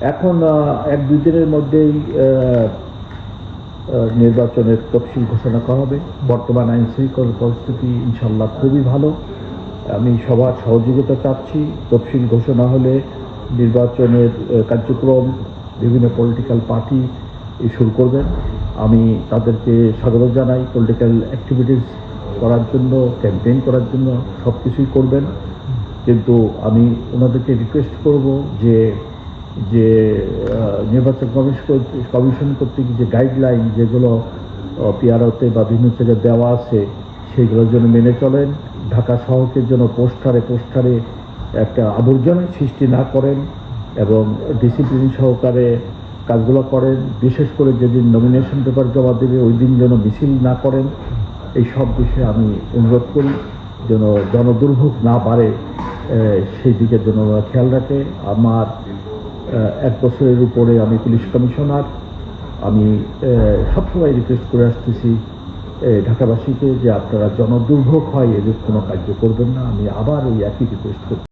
এখন এক দুই দিনের মধ্যেই নির্বাচনের তফসিল ঘোষণা করা হবে। বর্তমান আইন শৃঙ্খলা পরিস্থিতি ইনশাল্লাহ খুবই ভালো। আমি সবার সহযোগিতা চাচ্ছি। তফসিল ঘোষণা হলে নির্বাচনের কার্যক্রম বিভিন্ন পলিটিক্যাল পার্টি শুরু করবেন। আমি তাদেরকে স্বাগত জানাই। পলিটিক্যাল অ্যাক্টিভিটিস করার জন্য ক্যাম্পেইন করার জন্য সব কিছুই করবেন। কিন্তু আমি ওনাদেরকে রিকোয়েস্ট করব যে যে নির্বাচন কমিশন কমিশন কর্তৃক যে গাইডলাইন যেগুলো পিআরওতে বা বিভিন্ন জায়গায় দেওয়া আছে সেইগুলোর জন্য মেনে চলেন। ঢাকা শহরকে জন্য পোস্টারে পোস্টারে একটা আবর্জনার সৃষ্টি না করেন এবং ডিসিপ্লিন সহকারে কাজগুলো করেন। বিশেষ করে যেদিন নমিনেশন পেপার জমা দেবে, ওই দিন যেন মিছিল না করেন। এই সব বিষয়ে আমি অনুরোধ করি, যেন জনদুর্ভোগ না বাড়ে সেই দিকের জন্য খেয়াল রাখে। আমার এক বছরের উপরে আমি পুলিশ কমিশনার। আমি সবসময় রিকোয়েস্ট করে আসতেছি ঢাকাবাসীকে যে আপনারা জনদুর্ভোগ হয় এদের কোনো কার্য করবেন না। আমি আবার ওই একই রিকোয়েস্ট করছি।